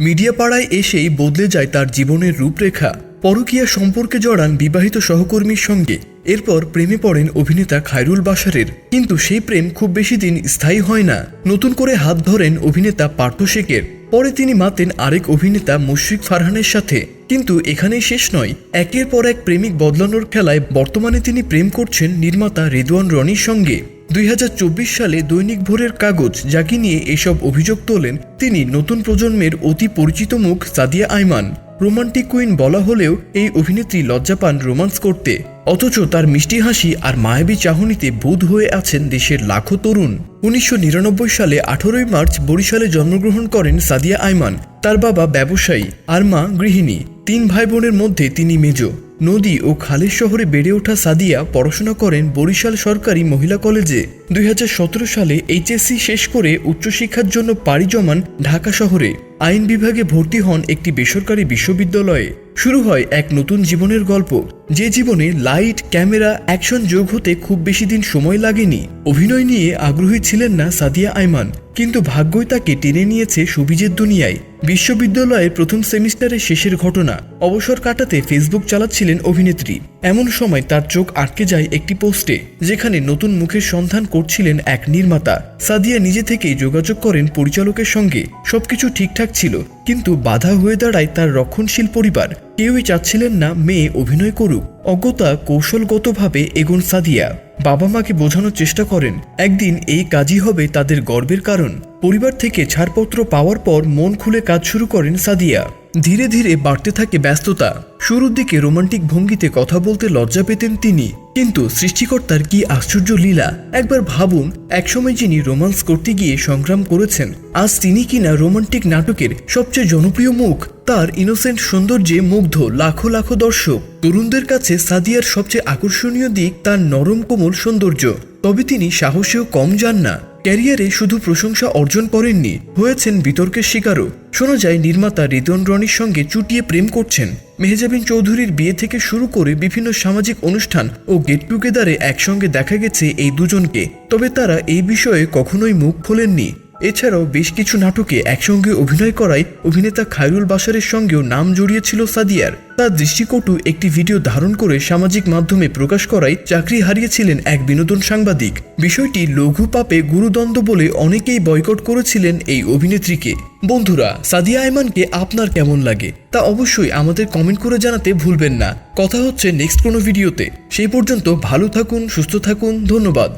Media পাড়ায় এসেই বদলে যায় তার জীবনের রূপরেখা। পরকীয়া সম্পর্কে জড়ান বিবাহিত সহকর্মীর সঙ্গে। এরপর প্রেমে পড়েন অভিনেতা খায়রুল বাশারের। কিন্তু সেই প্রেম খুব বেশি দিন স্থায়ী হয় না। নতুন করে হাত ধরেন অভিনেতা পার্থ শেখের। পরে তিনি মাতেন আরেক অভিনেতা মুশফিক ফারহানের সাথে। কিন্তু এখানেই শেষ নয়। একের পর এক প্রেমিক বদলানোর খেলায় বর্তমানে তিনি প্রেম করছেন নির্মাতা রেদওয়ান রনির সঙ্গে। দুই হাজার চব্বিশ সালে দৈনিক ভোরের কাগজ যাকে নিয়ে এসব অভিযোগ তোলেন তিনি নতুন প্রজন্মের অতি পরিচিত মুখ সাদিয়া আইমান। রোমান্টিক কুইন বলা হলেও এই অভিনেত্রী লজ্জা পান রোমান্স করতে। অথচ তার মিষ্টি হাসি আর মায়াবী চাহনিতে বোধ হয়ে আছেন দেশের লাখো তরুণ। উনিশশো নিরানব্বই সালে আঠারোই মার্চ বরিশালে জন্মগ্রহণ করেন সাদিয়া আইমান, তার বাবা ব্যবসায়ী, আর মা গৃহিণী। তিন ভাই বোনের মধ্যে তিনি মেজ। নদী ও খালের শহরে বেড়ে ওঠা সাদিয়া পড়াশোনা করেন বরিশাল সরকারি মহিলা কলেজে। দুই হাজার সতেরো সালে এইচএসসি শেষ করে উচ্চশিক্ষার জন্য পাড়ি জমান ঢাকা শহরে। আইন বিভাগে ভর্তি হন একটি বেসরকারি বিশ্ববিদ্যালয়ে। শুরু হয় এক নতুন জীবনের গল্প, যে জীবনে লাইট, ক্যামেরা, অ্যাকশন যোগ হতে খুব বেশি দিন সময় লাগেনি। অভিনয় নিয়ে আগ্রহী ছিলেন না সাদিয়া আইমান, কিন্তু ভাগ্যই তাকে টেনে নিয়েছে সুবিজের দুনিয়ায়। বিশ্ববিদ্যালয়ের প্রথম সেমিস্টারের শেষের ঘটনা, অবসর কাটাতে ফেসবুক চালাচ্ছিলেন অভিনেত্রী। এমন সময় তার চোখ আটকে যায় একটি পোস্টে, যেখানে নতুন মুখের সন্ধান করছিলেন এক নির্মাতা। সাদিয়া নিজে থেকেই যোগাযোগ করেন পরিচালকের সঙ্গে, সবকিছু ঠিকঠাক ছিল। কিন্তু বাধা হয়ে দাঁড়ায় তার রক্ষণশীল পরিবার। কেউই চাচ্ছিলেন না মেয়ে অভিনয় করুক। অজ্ঞতা কৌশলগতভাবে এগোন সাদিয়া। বাবা মাকে বোঝানোর চেষ্টা করেন, একদিন এই কাজই হবে তাদের গর্বের কারণ। পরিবার থেকে ছাড়পত্র পাওয়ার পর মন খুলে কাজ শুরু করেন সাদিয়া। ধীরে ধীরে বাড়তে থাকে ব্যস্ততা। শুরুর দিকে রোমান্টিক ভঙ্গিতে কথা বলতে লজ্জা পেতেন তিনি, কিন্তু সৃষ্টিকর্তার কি আশ্চর্য লীলা? একবার ভাবুন, একসময় যিনি রোমান্স করতে গিয়ে সংগ্রাম করেছেন, আজ তিনি কিনা রোমান্টিক নাটকের সবচেয়ে জনপ্রিয় মুখ? তার ইনোসেন্ট সৌন্দর্যে মুগ্ধ লাখো লাখো দর্শক। তরুণদের কাছে সাদিয়ার সবচেয়ে আকর্ষণীয় দিক তার নরম কোমল সৌন্দর্য। তবে তিনি সাহসেও কম যান না। ক্যারিয়ারে শুধু প্রশংসা অর্জন করেননি, হয়েছেন বিতর্কের শিকারও। শোনা যায়, নির্মাতা রিদন রনির সঙ্গে চুটিয়ে প্রেম করছেন। মেহজাবিন চৌধুরীর বিয়ে থেকে শুরু করে বিভিন্ন সামাজিক অনুষ্ঠান ও গেট টুগেদারে একসঙ্গে দেখা গেছে এই দুজনকে। তবে তারা এই বিষয়ে কখনোই মুখ খোলেননি। এছাড়াও বেশ কিছু নাটকে একসঙ্গে অভিনয় করায় অভিনেতা খায়রুল বাশারের সঙ্গেও নাম জড়িয়েছিল সাদিয়ার। তার দৃষ্টিকটু একটি ভিডিও ধারণ করে সামাজিক মাধ্যমে প্রকাশ করায় চাকরি হারিয়েছিলেন এক বিনোদন সাংবাদিক। বিষয়টি লঘু পাপে গুরুদণ্ড বলে অনেকেই বয়কট করেছিলেন এই অভিনেত্রীকে। বন্ধুরা, সাদিয়া আয়মানকে আপনার কেমন লাগে? তা অবশ্যই আমাদের কমেন্ট করে জানাতে ভুলবেন না। কথা হচ্ছে নেক্সট কোনো ভিডিওতে। সেই পর্যন্ত ভালো থাকুন, সুস্থ থাকুন, ধন্যবাদ।